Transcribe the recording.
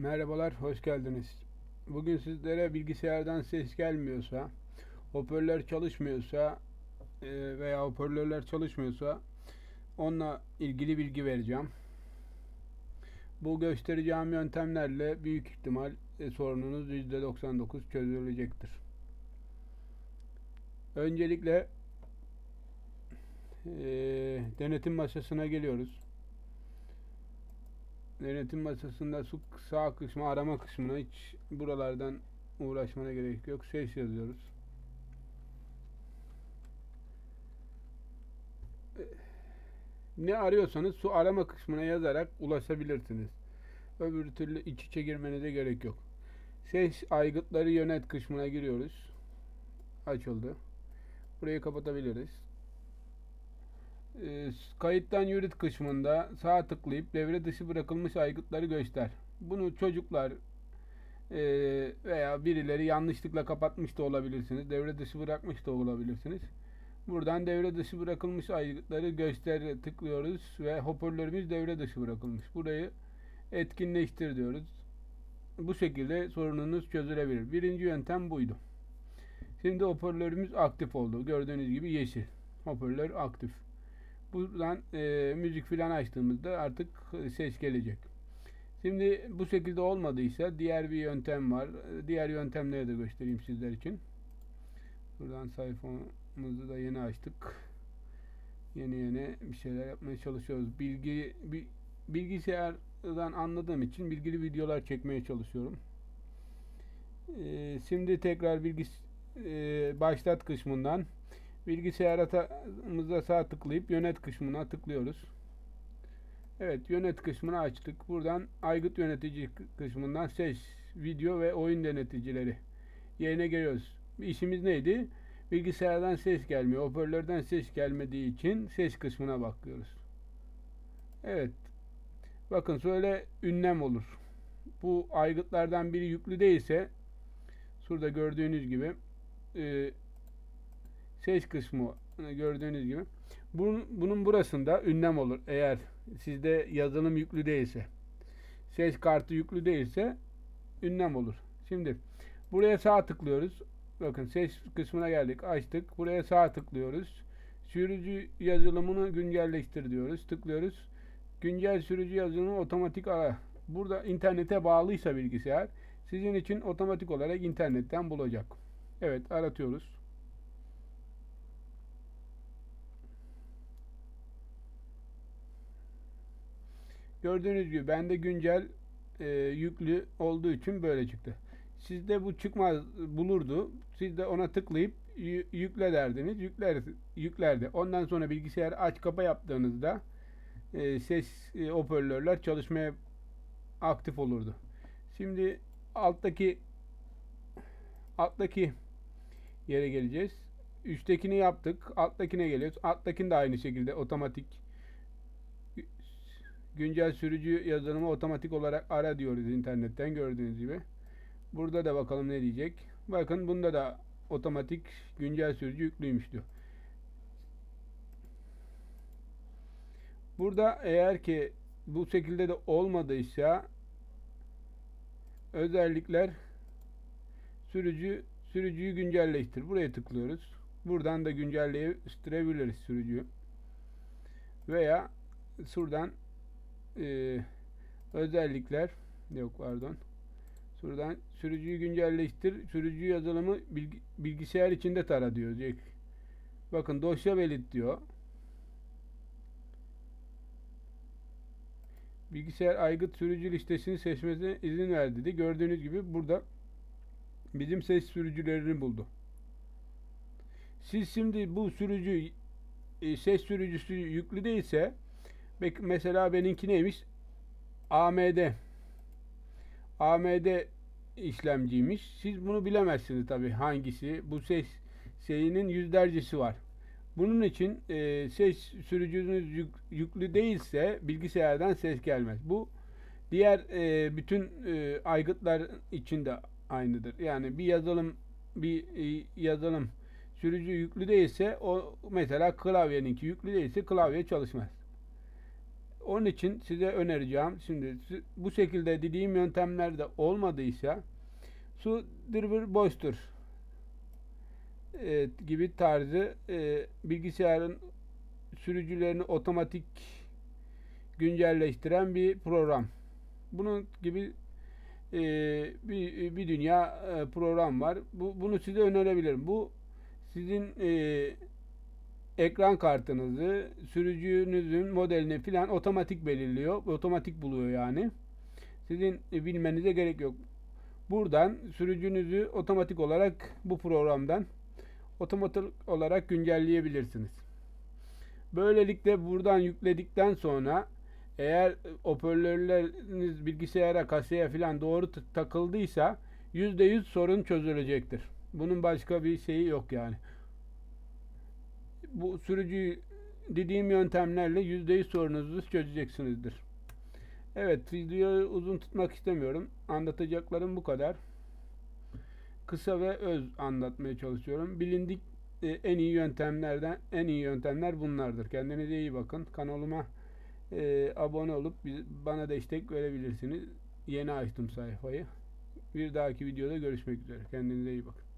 Merhabalar, hoş geldiniz. Bugün sizlere bilgisayardan ses gelmiyorsa, hoparlör çalışmıyorsa e, veya hoparlörler çalışmıyorsa onunla ilgili bilgi vereceğim. Bu göstereceğim yöntemlerle büyük ihtimal e, sorununuz %99 çözülecektir. Öncelikle e, denetim masasına geliyoruz. Denetim masasında su sağ kısmı arama kısmına hiç buralardan uğraşmana gerek yok. Ses yazıyoruz. Ne arıyorsanız su arama kısmına yazarak ulaşabilirsiniz. Öbür türlü iç içe girmenize gerek yok. Ses aygıtları yönet kısmına giriyoruz. Açıldı. Burayı kapatabiliriz. E, kayıttan yürüt kısmında sağ tıklayıp devre dışı bırakılmış aygıtları göster. Bunu çocuklar e, veya birileri yanlışlıkla kapatmış da olabilirsiniz. Devre dışı bırakmış da olabilirsiniz. Buradan devre dışı bırakılmış aygıtları göster tıklıyoruz ve hoparlörümüz devre dışı bırakılmış. Burayı etkinleştir diyoruz. Bu şekilde sorununuz çözülebilir. Birinci yöntem buydu. Şimdi hoparlörümüz aktif oldu. Gördüğünüz gibi yeşil. Hoparlör aktif. Buradan e, müzik filan açtığımızda artık ses gelecek. Şimdi bu şekilde olmadıysa diğer bir yöntem var. Diğer yöntemleri de göstereyim sizler için. Buradan sayfamızı da yeni açtık. Yeni yeni bir şeyler yapmaya çalışıyoruz. Bilgi bilgisayardan anladığım için bilgili videolar çekmeye çalışıyorum. Ee, şimdi tekrar bilgis e, başlat kısmından bilgisayarımıza sağ tıklayıp yönet kısmına tıklıyoruz. Evet yönet kısmını açtık. Buradan aygıt yönetici kısmından ses, video ve oyun deneticileri yerine geliyoruz. İşimiz neydi? Bilgisayardan ses gelmiyor. Hoparlörden ses gelmediği için ses kısmına bakıyoruz. Evet. Bakın şöyle ünlem olur. Bu aygıtlardan biri yüklü değilse şurada gördüğünüz gibi e, ses kısmı gördüğünüz gibi bunun, bunun burasında ünlem olur eğer sizde yazılım yüklü değilse ses kartı yüklü değilse ünlem olur. Şimdi buraya sağ tıklıyoruz. Bakın ses kısmına geldik. Açtık. Buraya sağ tıklıyoruz. Sürücü yazılımını güncelleştir diyoruz. Tıklıyoruz. Güncel sürücü yazılımı otomatik ara. Burada internete bağlıysa bilgisayar sizin için otomatik olarak internetten bulacak. Evet aratıyoruz. Gördüğünüz gibi bende güncel e, yüklü olduğu için böyle çıktı. Sizde bu çıkmaz bulurdu. Siz de ona tıklayıp yükle derdiniz. Yükler, yüklerdi. Ondan sonra bilgisayar aç kapa yaptığınızda e, ses e, hoparlörler çalışmaya aktif olurdu. Şimdi alttaki alttaki yere geleceğiz. Üsttekini yaptık. Alttakine geliyoruz. Alttakini de aynı şekilde otomatik güncel sürücü yazılımı otomatik olarak ara diyoruz internetten gördüğünüz gibi. Burada da bakalım ne diyecek. Bakın bunda da otomatik güncel sürücü yüklüymüş diyor. Burada eğer ki bu şekilde de olmadıysa özellikler sürücü sürücüyü güncelleştir. Buraya tıklıyoruz. Buradan da güncelleştirebiliriz sürücüyü. Veya şuradan e, özellikler yok pardon. Şuradan sürücüyü güncelleştir. Sürücü yazılımı bilgi, bilgisayar içinde tara diyor. Bakın dosya belit diyor. Bilgisayar aygıt sürücü listesini seçmesine izin ver dedi. Gördüğünüz gibi burada bizim ses sürücülerini buldu. Siz şimdi bu sürücü e, ses sürücüsü yüklü değilse mesela benimki neymiş? AMD AMD işlemciymiş. Siz bunu bilemezsiniz tabi hangisi. Bu ses şeyinin yüzlercesi var. Bunun için e, ses sürücünüz yük, yüklü değilse bilgisayardan ses gelmez. Bu diğer e, bütün e, aygıtlar için de aynıdır. Yani bir yazılım bir e, yazılım sürücü yüklü değilse o mesela klavyeninki yüklü değilse klavye çalışmaz. Onun için size önereceğim. Şimdi bu şekilde dediğim yöntemlerde olmadıysa su driver boştur e, gibi tarzı e, bilgisayarın sürücülerini otomatik güncelleştiren bir program. Bunun gibi e, bir, bir dünya e, program var. Bu, bunu size önerebilirim. Bu sizin e, ekran kartınızı, sürücünüzün modelini filan otomatik belirliyor. Otomatik buluyor yani. Sizin e, bilmenize gerek yok. Buradan sürücünüzü otomatik olarak bu programdan otomatik olarak güncelleyebilirsiniz. Böylelikle buradan yükledikten sonra eğer hoparlörleriniz bilgisayara, kasaya filan doğru takıldıysa %100 sorun çözülecektir. Bunun başka bir şeyi yok yani. Bu sürücüyü dediğim yöntemlerle %100 sorununuzu çözeceksinizdir. Evet, videoyu uzun tutmak istemiyorum. Anlatacaklarım bu kadar. Kısa ve öz anlatmaya çalışıyorum. Bilindik e, en iyi yöntemlerden en iyi yöntemler bunlardır. Kendinize iyi bakın. Kanalıma e, abone olup bana destek verebilirsiniz. Yeni açtım sayfayı. Bir dahaki videoda görüşmek üzere. Kendinize iyi bakın.